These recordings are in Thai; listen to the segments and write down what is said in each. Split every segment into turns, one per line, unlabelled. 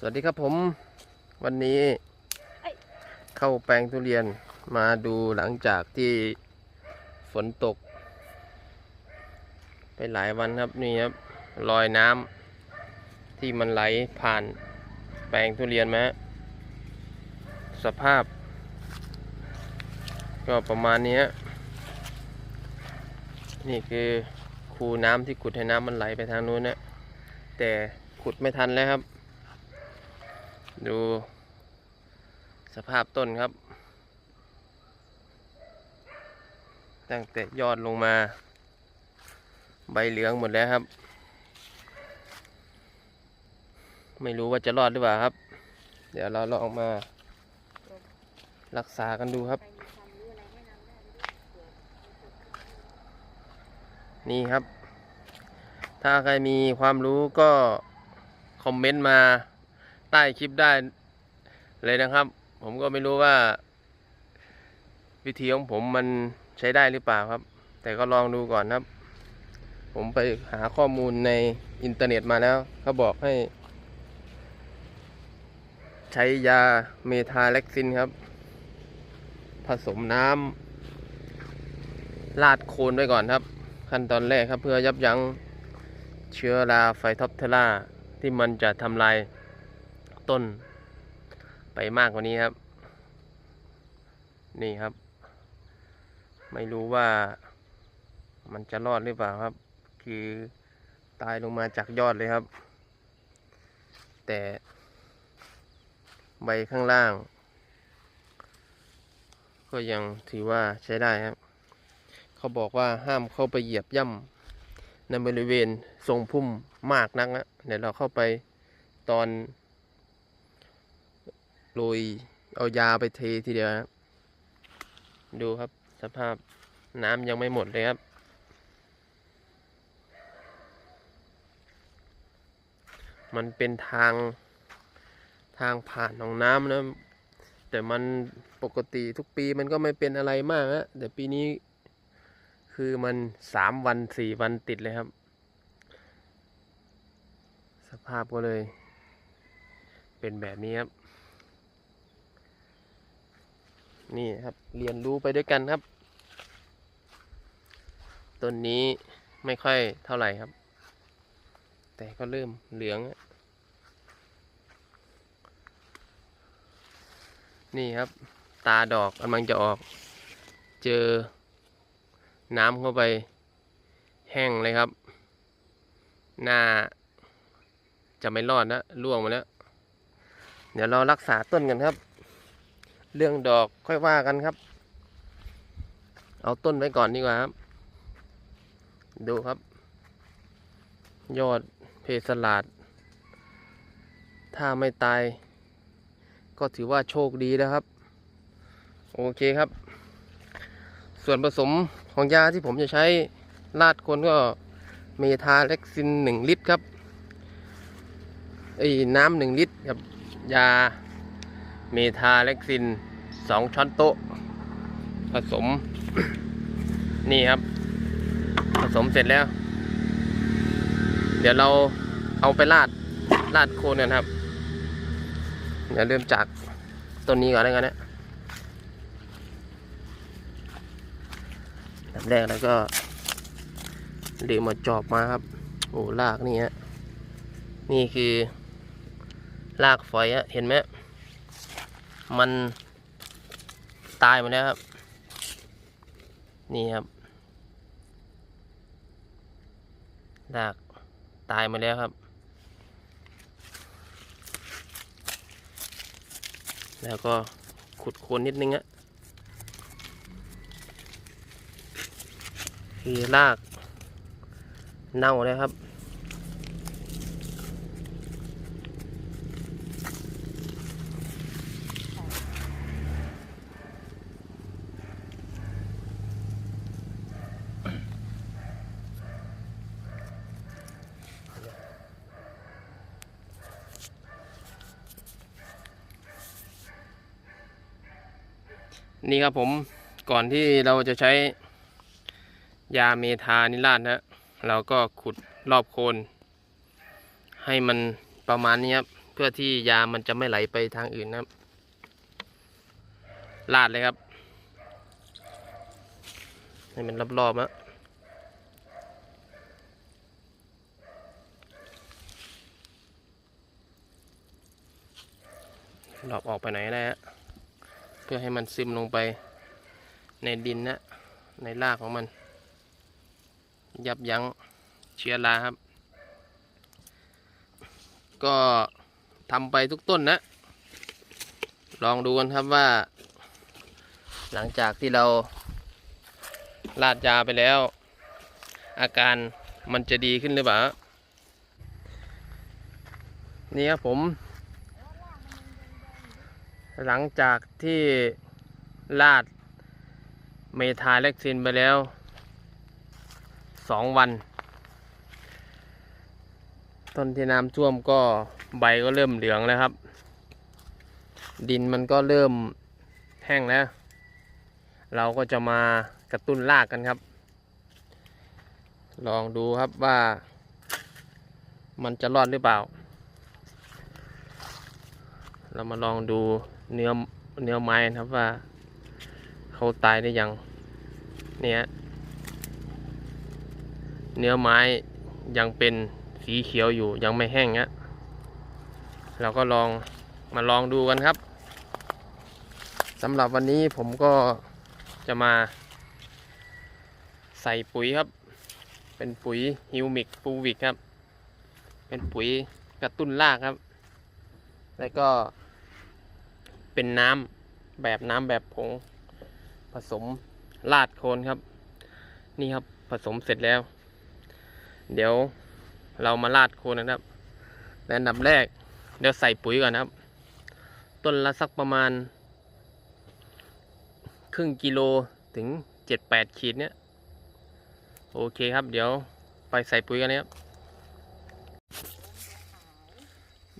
สวัสดีครับผมวันนี้เข้าแปลงทุเรียนมาดูหลังจากที่ฝนตก ไปหลายวันครับนี่ครับรอยน้ำที่มันไหลผ่านแปลงทุเรียนมาสภาพ ก็ประมาณนี้ฮะนี่คือคูน้ำที่ขุดให้น้ำมันไหลไปทางนู้นนะแต่ขุดไม่ทันแล้วครับ ดูสภาพต้นครับ ตั้งแต่ยอดลงมา ใบเหลืองหมดแล้วครับ ไม่รู้ว่าจะรอดหรือเปล่าครับ เดี๋ยวเราลองมา รักษากันดูครับ นี่ครับ ถ้าใครมีความรู้ก็ คอมเมนต์มา ใต้คลิปได้เลยนะครับ ผมก็ไม่รู้ว่า วิธีของผมมันใช้ได้หรือเปล่าครับ แต่ก็ลองดูก่อนครับ ผมไปหาข้อมูลในอินเทอร์เน็ตมาแล้วเขาบอกให้ ใช้ยาเมทาเล็กซินครับ ผสมน้ำลาดโคนไว้ก่อนครับ ขั้นตอนแรกครับเพื่อยับยั้งเชื้อราไฟท็อปเทล่าที่มันจะทำลาย ต้น ไปมากกว่านี้ครับ นี่ครับ ไม่รู้ว่ามันจะรอดหรือเปล่าครับ คือตายลงมาจากยอดเลยครับ แต่ใบข้างล่าง ก็ยังถือว่าใช้ได้ครับ เขาบอกว่าห้ามเข้าไปเหยียบย่ำในบริเวณทรงพุ่มมากนักนะเดี๋ยวเราเข้าไปตอน โรยเอายาไปเททีเดียวครับดูครับสภาพน้ำยังไม่หมดเลยครับมันเป็นทางทางผ่านของน้ำนะ แต่มันปกติทุกปีมันก็ไม่เป็นอะไรมากฮะแต่ปีนี้คือมันสามวันสี่วันติดเลยครับ สภาพก็เลย เป็นแบบนี้ครับ นี่ครับเรียนรู้ไปด้วยกันครับ ต้นนี้ไม่ค่อยเท่าไหร่ครับ แต่ก็เริ่มเหลือง นี่ครับ ตาดอกกำลังจะออก เจอน้ำเข้าไปแห้งเลยครับ หน้า จะไม่รอดนะร่วงมาแล้ว เดี๋ยวเรารักษาต้นกันครับ เรื่องดอกค่อยว่ากันครับ เอาต้นไว้ก่อนดีกว่าครับ ดูครับ ยอดเพสลาด ถ้าไม่ตาย ก็ถือว่าโชคดีแล้วครับ โอเคครับ ส่วนผสมของยาที่ผมจะใช้ลาดคนก็เมทาเล็กซินหนึ่งลิตรครับไอ้น้ำหนึ่งลิตรกับยาเมทาเล็กซิน สองช้อนโต๊ะ ผสม นี่ครับ ผสมเสร็จแล้ว เดี๋ยวเราเอาไปลาดลาดโคนกันครับ เดี๋ยวเริ่มจากต้นนี้ก่อนแล้วกันนะอันดับแรกแล้วก็เดี๋ยวมาจอบมาครับ โอ้ลากนี่ฮะ นี่คือลากฝอยฮะ เห็นไหม มัน ตายหมดแล้วครับ นี่ครับลากตายหมดแล้วครับ แล้วก็ขุดโคนนิดนึงอะคือรากเน่าเลยครับ นี่ครับผมก่อนที่เราจะใช้ยาเมทานิราชนะเราก็ขุดรอบโคน ให้มันประมาณนี้ครับเพื่อที่ยามันจะไม่ไหลไปทางอื่นนะครับลาดเลยครับ ให้มันรอบๆอะรอบออกไปไหนอยได้ฮะ พื่อให้มันซึมลงไปในดินนะ ในรากของมัน ยับยั้งเชื้อราครับ ก็ทำไปทุกต้นนะ ลองดูกันครับว่า หลังจากที่เราลาดยาไปแล้ว อาการมันจะดีขึ้นหรือเปล่านี่ครับผม หลังจากที่ลาดเมทาเล็กซินไปแล้วสองวัน ต้นที่น้ำท่วมก็ใบก็เริ่มเหลืองแล้วครับ ดินมันก็เริ่มแห้งแล้ว เราก็จะมากระตุ้นรากกันครับ ลองดูครับว่า มันจะรอดหรือเปล่า เรามาลองดู เนื้อเนื้อไม้นะครับว่าเขาตายได้ยังเนี่ยเนื้อไม้ยังเป็นสีเขียวอยู่ยังไม่แห้งเนี้ยเราก็ลองมาลองดูกันครับสำหรับวันนี้ผมก็จะมาใส่ปุ๋ยครับ เป็นปุ๋ยฮิวมิกฟูวิกครับ เป็นปุ๋ยกระตุ้นรากครับ แล้วก็ เป็นน้ำแบบน้ำแบบผง ผสมลาดโคนครับ นี่ครับผสมเสร็จแล้ว เดี๋ยวเรามาลาดโคนนะครับและอันดับแรก เดี๋ยวใส่ปุ๋ยก่อนครับ ต้นละสักประมาณ ครึ่งกิโลถึงเจ็ดแปดขีดเนี่ยโอเคครับ เดี๋ยวไปใส่ปุ๋ยกันนะครับ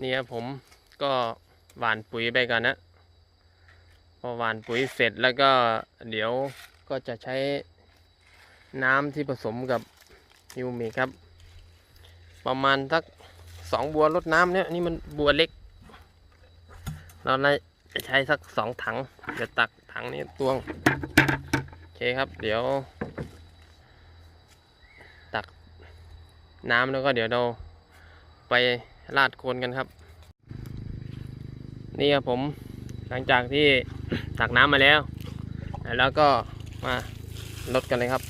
นี่ครับผมก็หว่านปุ๋ยไปก่อนนะ พอหว่านปุ๋ยเสร็จแล้วก็เดี๋ยวก็จะใช้น้ำที่ผสมกับฮิวมิกครับ ประมาณสักสองบัวรดน้ำเนี่ยนี่มันบัวเล็ก เราน่าจะใช้สักสองถังเดี๋ยวตักถังนี้ตวงโอเคครับ เดี๋ยว ตักน้ำแล้วก็เดี๋ยวเราไปราดโคนกันครับ นี่ครับผมหลังจากที่ ตักน้ำมาแล้ว แล้วก็มาลดกันเลยครับ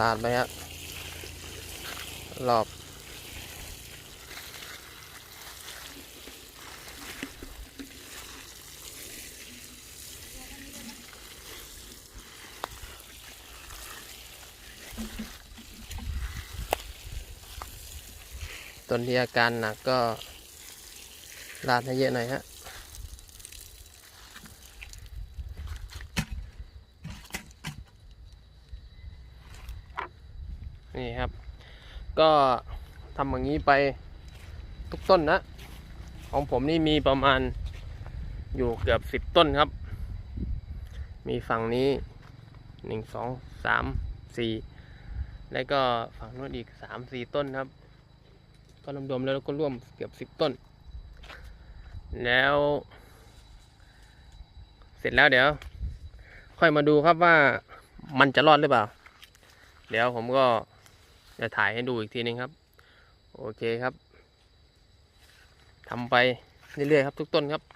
ลาดไปครับรอบต้นที่อาการหนักก็ลาดให้เยอะหน่อยฮะ นี่ครับ ก็ทำอย่างนี้ไปทุกต้นนะ ของผมนี่มีประมาณอยู่เกือบสิบต้นครับ มีฝั่งนี้หนึ่งสองสามสี่แล้วก็ฝั่งนู้นอีกสามสี่ต้นครับ ก็รวมๆแล้วก็ร่วมเกือบสิบต้น แล้ว เสร็จแล้วเดี๋ยว ค่อยมาดูครับว่ามันจะรอดหรือเปล่า เดี๋ยวผมก็ จะถ่ายให้ดูอีกทีนึงครับ โอเคครับทำไปเรื่อยๆครับทุกต้นครับ